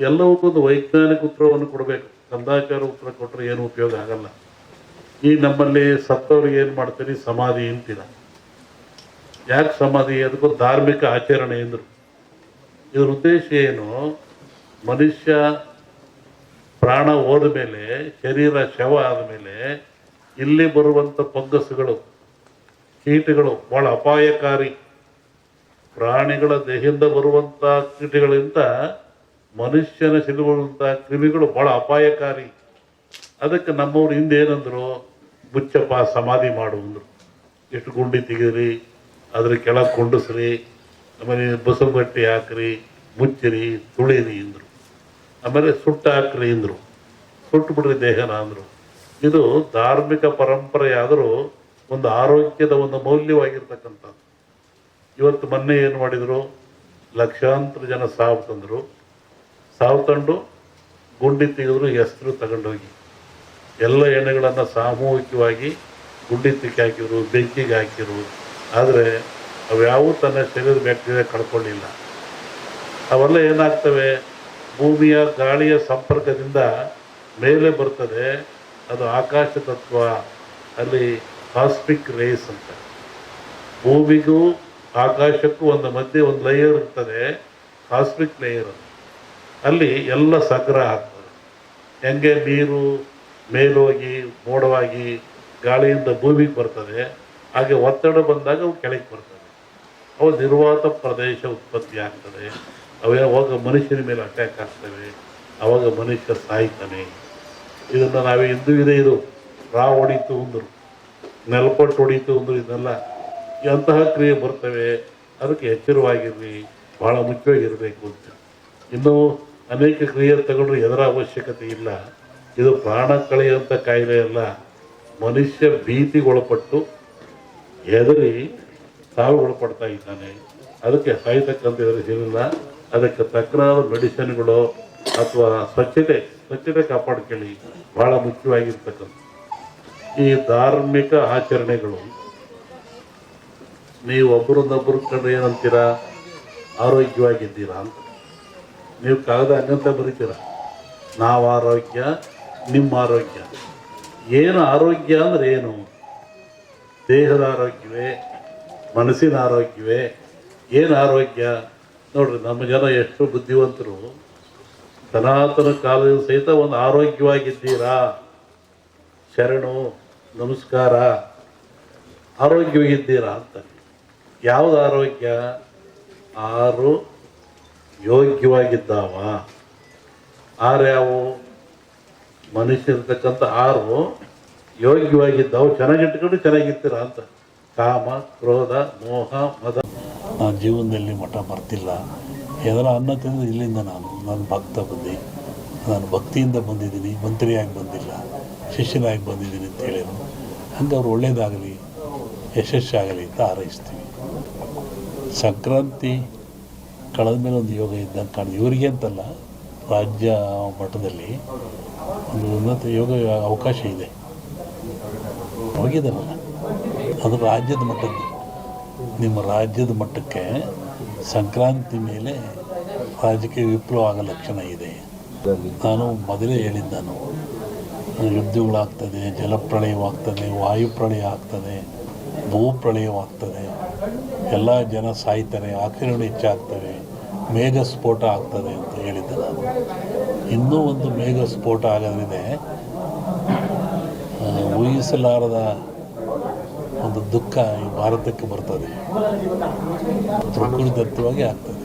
ಎಲ್ಲವಕ್ಕೊಂದು ವೈಜ್ಞಾನಿಕ ಉತ್ತರವನ್ನು ಕೊಡಬೇಕು. ಕಂದಾಚಾರ ಉತ್ತರ ಕೊಟ್ಟರೆ ಏನು ಉಪಯೋಗ ಆಗಲ್ಲ. ಈ ನಮ್ಮಲ್ಲಿ ಸತ್ತವ್ರಿಗೆ ಏನು ಮಾಡ್ತೀರಿ? ಸಮಾಧಿ ಅಂತೀರ. ಯಾಕೆ ಸಮಾಧಿ? ಅದಕ್ಕೂ ಧಾರ್ಮಿಕ ಆಚರಣೆ ಎಂದರು ಇದರ ಉದ್ದೇಶ ಏನು? ಮನುಷ್ಯ ಪ್ರಾಣ ಹೋದ ಮೇಲೆ, ಶರೀರ ಶವ ಆದಮೇಲೆ ಇಲ್ಲಿ ಬರುವಂಥ ಫಂಗಸ್ಗಳು ಕೀಟಗಳು ಬಹಳ ಅಪಾಯಕಾರಿ. ಪ್ರಾಣಿಗಳ ದೇಹದಿಂದ ಬರುವಂಥ ಕೀಟಗಳಿಂದ ಮನುಷ್ಯನ ಸಿಲುಬರುವಂಥ ಕ್ರಿಮಿಗಳು ಬಹಳ ಅಪಾಯಕಾರಿ. ಅದಕ್ಕೆ ನಮ್ಮವ್ರು ಹಿಂದೆ ಏನಂದ್ರು, ಮುಚ್ಚಪ್ಪ, ಸಮಾಧಿ ಮಾಡುವಂದ್ರು ಎಷ್ಟು ಗುಂಡಿ ತೆಗೀರಿ ಅದ್ರ ಕೆಳಗೆ ಕೊಂಡಸ್ರಿ, ಆಮೇಲೆ ಬಸವಗಟ್ಟಿ ಹಾಕ್ರಿ, ಮುಚ್ಚಿರಿ, ತುಳಿರಿ ಅಂದರು. ಆಮೇಲೆ ಸುಟ್ಟು ಹಾಕ್ರಿ ಅಂದರು. ಸುಟ್ಟು ಬಿಡ್ರಿ ದೇಹನ ಅಂದರು. ಇದು ಧಾರ್ಮಿಕ ಪರಂಪರೆಯಾದರೂ ಒಂದು ಆರೋಗ್ಯದ ಒಂದು ಮೌಲ್ಯವಾಗಿರ್ತಕ್ಕಂಥದ್ದು. ಇವತ್ತು ಮೊನ್ನೆ ಏನು ಮಾಡಿದರು, ಲಕ್ಷಾಂತರ ಜನ ಸಾವು ತಂದರು. ಸಾವು ತಂಡು ಗುಂಡಿ ತೆಗೆದ್ರು ಹೆಸರು ತಗೊಂಡೋಗಿ. ಎಲ್ಲ ಎಣ್ಣೆಗಳನ್ನು ಸಾಮೂಹಿಕವಾಗಿ ಗುಂಡಿ ತಿಕ್ಕಿ ಹಾಕಿದ್ರು, ಬೆಂಕಿಗೆ ಹಾಕಿರು ಆದರೆ ಅವ್ಯಾವೂ ತನ್ನ ಶರೀರದ ಬ್ಯಾಕ್ಟೀರಿಯಾ ಕಳ್ಕೊಳ್ಳಿಲ್ಲ ಅವೆಲ್ಲ ಏನಾಗ್ತವೆ? ಭೂಮಿಯ ಗಾಳಿಯ ಸಂಪರ್ಕದಿಂದ ಮೇಲೆ ಬರ್ತದೆ. ಅದು ಆಕಾಶ ತತ್ವ, ಅಲ್ಲಿ ಕಾಸ್ಮಿಕ್ ರೇಸ್ ಅಂತ. ಭೂಮಿಗೂ ಆಕಾಶಕ್ಕೂ ಒಂದು ಮಧ್ಯೆ ಒಂದು ಲೇಯರ್ ಇರ್ತದೆ, ಕಾಸ್ಮಿಕ್ ಲೇಯರ್ ಅದು ಅಲ್ಲಿ ಎಲ್ಲ ಸಂಗ್ರಹ ಆಗ್ತದೆ. ಹೆಂಗೆ ನೀರು ಮೇಲೋಗಿ ಮೋಡವಾಗಿ ಗಾಳಿಯಿಂದ ಭೂಮಿಗೆ ಬರ್ತದೆ, ಹಾಗೆ ಒತ್ತಡ ಬಂದಾಗ ಅವು ಕೆಳಗೆ ಬರ್ತದೆ. ಅವು ನಿರ್ವಾತ ಪ್ರದೇಶ ಉತ್ಪತ್ತಿ ಆಗ್ತದೆ. ಅವು ಯಾವಾಗ ಮನುಷ್ಯನ ಮೇಲೆ ಅಟ್ಯಾಕ್ ಆಗ್ತವೆ, ಅವಾಗ ಮನುಷ್ಯ ಸಾಯ್ತಾನೆ. ಇದನ್ನು ನಾವೇ ಇಂದು ಇದೆ ಇದು. ರಾ ಹೊಡೀತು ಅಂದರು, ನೆಲಪಟ್ಟು ಹೊಡೀತು ಅಂದರು ಇದನ್ನೆಲ್ಲ ಎಂತಹ ಕ್ರಿಯೆ ಬರ್ತವೆ, ಅದಕ್ಕೆ ಎಚ್ಚರವಾಗಿರಲಿ ಭಾಳ ಮುಖ್ಯವಾಗಿರಬೇಕು ಅಂತ. ಇನ್ನೂ ಅನೇಕ ಕ್ರಿಯೆ ತಗೊಂಡ್ರೆ ಎದರ ಅವಶ್ಯಕತೆ ಇಲ್ಲ. ಇದು ಪ್ರಾಣ ಕಳೆಯುವಂಥ ಕಾಯಿಲೆ ಅಲ್ಲ ಮನುಷ್ಯ ಭೀತಿಗೊಳಪಟ್ಟು ಹೆದರಿ ಒಳಪಡ್ತಾ ಇದ್ದಾನೆ. ಅದಕ್ಕೆ ಸಾಯ್ತಕ್ಕಂಥ ಎದುರಿಸಿಲ್ಲ ಅದಕ್ಕೆ ತಕ್ಕನಾದ ಮೆಡಿಸಿನ್ಗಳು ಅಥವಾ ಸ್ವಚ್ಛತೆ ಸ್ವಚ್ಛತೆ ಕಾಪಾಡ್ಕೊಳ್ಳಿ. ಭಾಳ ಮುಖ್ಯವಾಗಿರ್ತಕ್ಕಂಥ ಈ ಧಾರ್ಮಿಕ ಆಚರಣೆಗಳು, ನೀವು ಒಬ್ಬರನ್ನೊಬ್ಬರು ಕಂಡು ಏನಂತೀರಾ? ಆರೋಗ್ಯವಾಗಿದ್ದೀರಾ ಅಂತ. ನೀವು ಕಾಗದ ಅನ್ಯಂತ ಬರೀತೀರ? ನಾವು ಆರೋಗ್ಯ, ನಿಮ್ಮ ಆರೋಗ್ಯ. ಏನು ಆರೋಗ್ಯ ಅಂದ್ರೆ ಏನು? ದೇಹದ ಆರೋಗ್ಯವೇ? ಮನಸ್ಸಿನ ಆರೋಗ್ಯವೇ? ಏನು ಆರೋಗ್ಯ? ನೋಡ್ರಿ, ನಮ್ಮ ಜನ ಎಷ್ಟು ಬುದ್ಧಿವಂತರು, ಸನಾತನ ಕಾಲದ ಸಹಿತ ಒಂದು ಆರೋಗ್ಯವಾಗಿದ್ದೀರಾ? ಶರಣು, ನಮಸ್ಕಾರ. ಆರೋಗ್ಯವಾಗಿದ್ದೀರಾ ಅಂತ. ಯಾವುದು ಆರೋಗ್ಯ? ಆರು ಯೋಗ್ಯವಾಗಿದ್ದಾವ. ಆರು ಯಾವುವು ಮನುಷ್ಯ ಇರ್ತಕ್ಕಂಥ ಆರು ಯೋಗ್ಯವಾಗಿದ್ದಾವು. ಚೆನ್ನಾಗಿಟ್ಕೊಂಡು ಚೆನ್ನಾಗಿರ್ತೀರ ಅಂತ. ಕಾಮ, ಕ್ರೋಧ, ಮೋಹ, ಮದ. ನಾನು ಜೀವನದಲ್ಲಿ ಮಠ ಬರ್ತಿಲ್ಲ. ಎದರ ಅನ್ನ ತಿಂದ್ರೆ ಇಲ್ಲಿಂದ ನಾನು ನಾನು ಭಕ್ತ ಬಂದೆ. ನಾನು ಭಕ್ತಿಯಿಂದ ಬಂದಿದ್ದೀನಿ, ಮಂತ್ರಿಯಾಗಿ ಬಂದಿಲ್ಲ, ಶಿಷ್ಯನಾಗಿ ಬಂದಿದ್ದೀನಿ ಅಂತ ಹೇಳಿದ್ರು ಹಂಗೆ ಅವ್ರು ಒಳ್ಳೇದಾಗಲಿ, ಯಶಸ್ಸಾಗಲಿ ಅಂತ ಹಾರೈಸ್ತೀವಿ. ಸಂಕ್ರಾಂತಿ ಕಳೆದ ಮೇಲೆ ಒಂದು ಯೋಗ ಇದ್ದಂಗೆ ಕಾಣ್ತದೆ ಇವರಿಗೆ ಅಂತಲ್ಲ, ರಾಜ್ಯ ಮಟ್ಟದಲ್ಲಿ ಒಂದು ಉನ್ನತ ಯೋಗ ಅವಕಾಶ ಇದೆ. ಹೋಗಿದ್ದಾರಲ್ಲ? ಅದು ರಾಜ್ಯದ ಮಟ್ಟದ್ದು. ನಿಮ್ಮ ರಾಜ್ಯದ ಮಟ್ಟಕ್ಕೆ ಸಂಕ್ರಾಂತಿ ಮೇಲೆ ರಾಜಕೀಯ ವಿಪ್ಲವ ಆಗೋ ಲಕ್ಷಣ ಇದೆ. ನಾನು ಮೊದಲೇ ಹೇಳಿದ್ದ ನಾನು ಯುದ್ಧಗಳಾಗ್ತದೆ ಜಲಪ್ರಳಯವಾಗ್ತದೆ ವಾಯುಪ್ರಳಯ ಆಗ್ತದೆ ಭೂಪ್ರಳಯವಾಗ್ತದೆ ಎಲ್ಲ ಜನ ಸಾಯ್ತಾರೆ ಆಕ್ರಮಣ ಹೆಚ್ಚಾಗ್ತವೆ. ಮೇಘ ಸ್ಫೋಟ ಆಗ್ತದೆ ಅಂತ ಹೇಳಿದ್ದೆ ನಾನು. ಇನ್ನೂ ಒಂದು ಮೇಘ ಸ್ಫೋಟ ಆಗೋದ್ರಿಂದ ಊಹಿಸಲಾರದ ಒಂದು ದುಃಖ ಈ ಭಾರತಕ್ಕೆ ಬರ್ತದೆ. ಪ್ರಕೃತಿದತ್ತವಾಗಿ ಆಗ್ತದೆ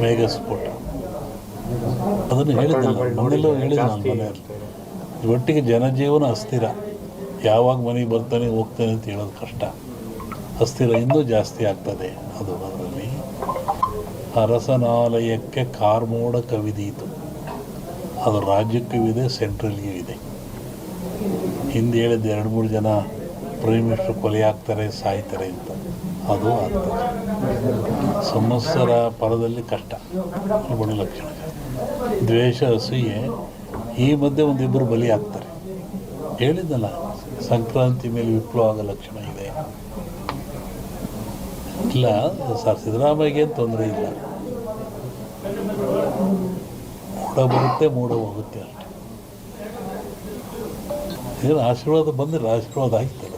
ಮೇಘ ಸ್ಫೋಟ ಅದನ್ನು ಹೇಳಿದ್ದೆ ನಾನು. ಹೇಳಿದ್ದೆ ನಾನು ಮನೆಯಲ್ಲಿ. ಒಟ್ಟಿಗೆ ಜನಜೀವನ ಅಸ್ಥಿರ. ಯಾವಾಗ ಮನೆಗೆ ಬರ್ತಾನೆ ಹೋಗ್ತಾನೆ ಅಂತ ಹೇಳೋದು ಕಷ್ಟ. ಅಸ್ಥಿರ ಇನ್ನೂ ಜಾಸ್ತಿ ಆಗ್ತದೆ ಅದು ಅರಸನಾಲಯಕ್ಕೆ ಕಾರ್ಮೋಡ ಕವಿದೀತು. ಅದು ರಾಜ್ಯಕ್ಕೂ ಇದೆ ಸೆಂಟ್ರಲ್ಗೂ ಇದೆ. ಹಿಂದೆ ಹೇಳಿದ್ದು ಎರಡು ಮೂರು ಜನ ಪ್ರೈಮ್ ಮಿನಿಸ್ಟರ್ ಕೊಲೆ ಆಗ್ತಾರೆ ಸಾಯ್ತಾರೆ ಅಂತ. ಅದು ಆಗ್ತದೆ ಸಂವತ್ಸರ ಪರದಲ್ಲಿ ಕಷ್ಟ. ಗುಣ ಲಕ್ಷಣ. ದ್ವೇಷ, ಅಸೂಯೆ, ಈ ಮಧ್ಯೆ ಒಂದಿಬ್ಬರು ಬಲಿ ಆಗ್ತಾರೆ ಹೇಳಿದ್ದಲ್ಲ, ಸಂಕ್ರಾಂತಿ ಮೇಲೆ ವಿಪ್ಲವ ಆಗೋ ಲಕ್ಷಣ ಇದೆ. ಇಲ್ಲ ಸರ್ ಸಿದ್ದರಾಮಯ್ಯಗೆ ತೊಂದರೆ ಇಲ್ಲ. ಮೂಡ ಬರುತ್ತೆ, ಮೂಡ ಹೋಗುತ್ತೆ ಅಷ್ಟೆ ಏನು ಆಶೀರ್ವಾದ ಬಂದಿಲ್ಲ ಆಶೀರ್ವಾದ ಆಗಿತ್ತಲ್ಲ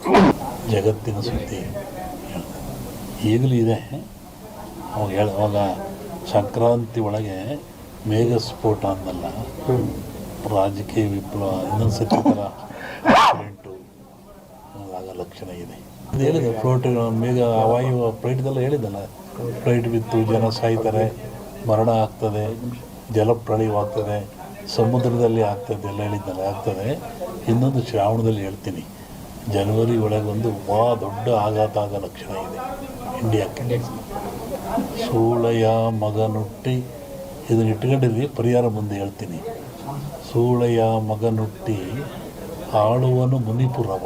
ಜಗತ್ತಿನ ಸುದ್ದಿ. ಈಗಲೂ ಇದೆ. ಅವಾಗ ಹೇಳ, ಅವಾಗ ಸಂಕ್ರಾಂತಿ ಒಳಗೆ ಮೇಘ ಸ್ಫೋಟ ಅಂದಲ್ಲ, ರಾಜಕೀಯ ವಿಪ್ಲವ ಇನ್ನೊಂದು ಸಚಿವರ ಆಕ್ಸಿಡೆಂಟು ಆಗ ಲಕ್ಷಣ ಇದೆ. ಹೇಳಿದೆ ಫ್ಲೋಟ್ ಮೇಘ ವಾಯು ಫ್ಲೈಟ್ದೆಲ್ಲ ಹೇಳಿದ್ದಲ್ಲ. ಫ್ಲೈಟ್ ಬಿತ್ತು, ಜನ ಸಾಯ್ತಾರೆ, ಮರಣ ಆಗ್ತದೆ ಜಲಪ್ರಳಯವಾಗ್ತದೆ ಸಮುದ್ರದಲ್ಲಿ ಆಗ್ತದೆ ಎಲ್ಲ ಹೇಳಿದ್ದಲ್ಲ, ಆಗ್ತದೆ. ಇನ್ನೊಂದು ಶ್ರಾವಣದಲ್ಲಿ ಹೇಳ್ತೀನಿ. ಜನವರಿ ಒಳಗೆ ಒಂದು ಭಾಳ ದೊಡ್ಡ ಆಘಾತ ಆಗೋ ಲಕ್ಷಣ ಇದೆ ಇಂಡಿಯಾಕ್ಕೆ ಸೂಳೆಯ ಮಗನುಟ್ಟಿ, ಇದನ್ನ ಇಟ್ಕೊಂಡಿರಿ, ಪರಿಹಾರ ಮುಂದೆ ಹೇಳ್ತೀನಿ. ಸೂಳೆಯ ಮಗನುಟ್ಟಿ ಆಳುವನು ಮುನಿಪುರವ.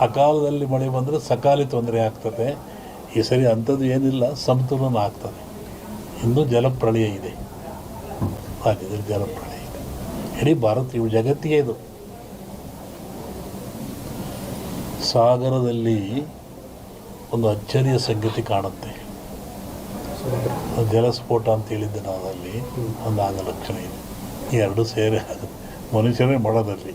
ಅಕಾಲದಲ್ಲಿ ಮಳೆ ಬಂದರೆ ಸಕಾಲಿ ತೊಂದರೆ ಆಗ್ತದೆ. ಈ ಸರಿ ಅಂಥದ್ದು ಏನಿಲ್ಲ ಸಮತೋಲನ ಆಗ್ತದೆ. ಇನ್ನೂ ಜಲಪ್ರಳಯ ಇದೆ. ರಾಜ್ಯದಲ್ಲಿ ಜಲಪ್ರಳಯ ಇದೆ. ಇಡೀ ಭಾರತ ಇವು ಜಗತ್ತಿಗೆ ಇದು. ಸಾಗರದಲ್ಲಿ ಒಂದು ಅಚ್ಚರಿಯ ಸಂಗತಿ ಕಾಣುತ್ತೆ. ಜಲಸ್ಫೋಟ ಅಂತ ಹೇಳಿದ್ದೆ ನಾವು ಅಲ್ಲಿ ಒಂದು ಆಗ ಲಕ್ಷಣ ಇದೆ. ಎರಡು ಸೇರಿ ಆಗುತ್ತೆ. ಮನುಷ್ಯರೇ ಮಾಡೋದಲ್ಲಿ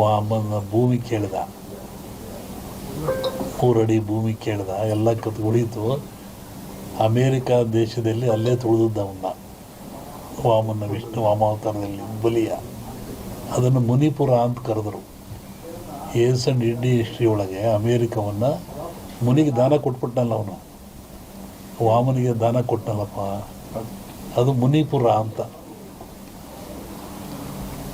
ವಾಮನ ಭೂಮಿ ಕೇಳಿದ. ಮೂರಡಿ ಭೂಮಿ ಕೇಳಿದ, ಎಲ್ಲ ಕತ್ ಉಳಿತು. ಅಮೇರಿಕಾ ದೇಶದಲ್ಲಿ ಅಲ್ಲೇ ತುಳಿದದ್ದ ಅವನ್ನ ವಾಮನ ವಿಷ್ಣು ವಾಮಾವತಾರದಲ್ಲಿ ಬಲಿಯ. ಅದನ್ನು ಮುನಿಪುರ ಅಂತ ಕರೆದರು. ಏಸ್ ಅಂಡ್ ಇಂಡಿ ಹಿಸ್ಟ್ರಿ ಒಳಗೆ ಅಮೇರಿಕವನ್ನು ಮುನಿಗೆ ದಾನ ಕೊಟ್ಬಿಟ್ನಲ್ಲ ಅವನು. ವಾಮನಿಗೆ ದಾನ ಕೊಟ್ಟನಲ್ಲಪ್ಪ ಅದು ಮುನಿಪುರ ಅಂತ.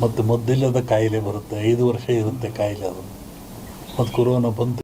ಮತ್ತು ಮದ್ದಿಲ್ಲದ ಕಾಯಿಲೆ ಬರುತ್ತೆ. ಐದು ವರ್ಷ ಇರುತ್ತೆ ಕಾಯಿಲೆ ಅದು. ಮತ್ತು ಕೊರೋನಾ ಬಂತು.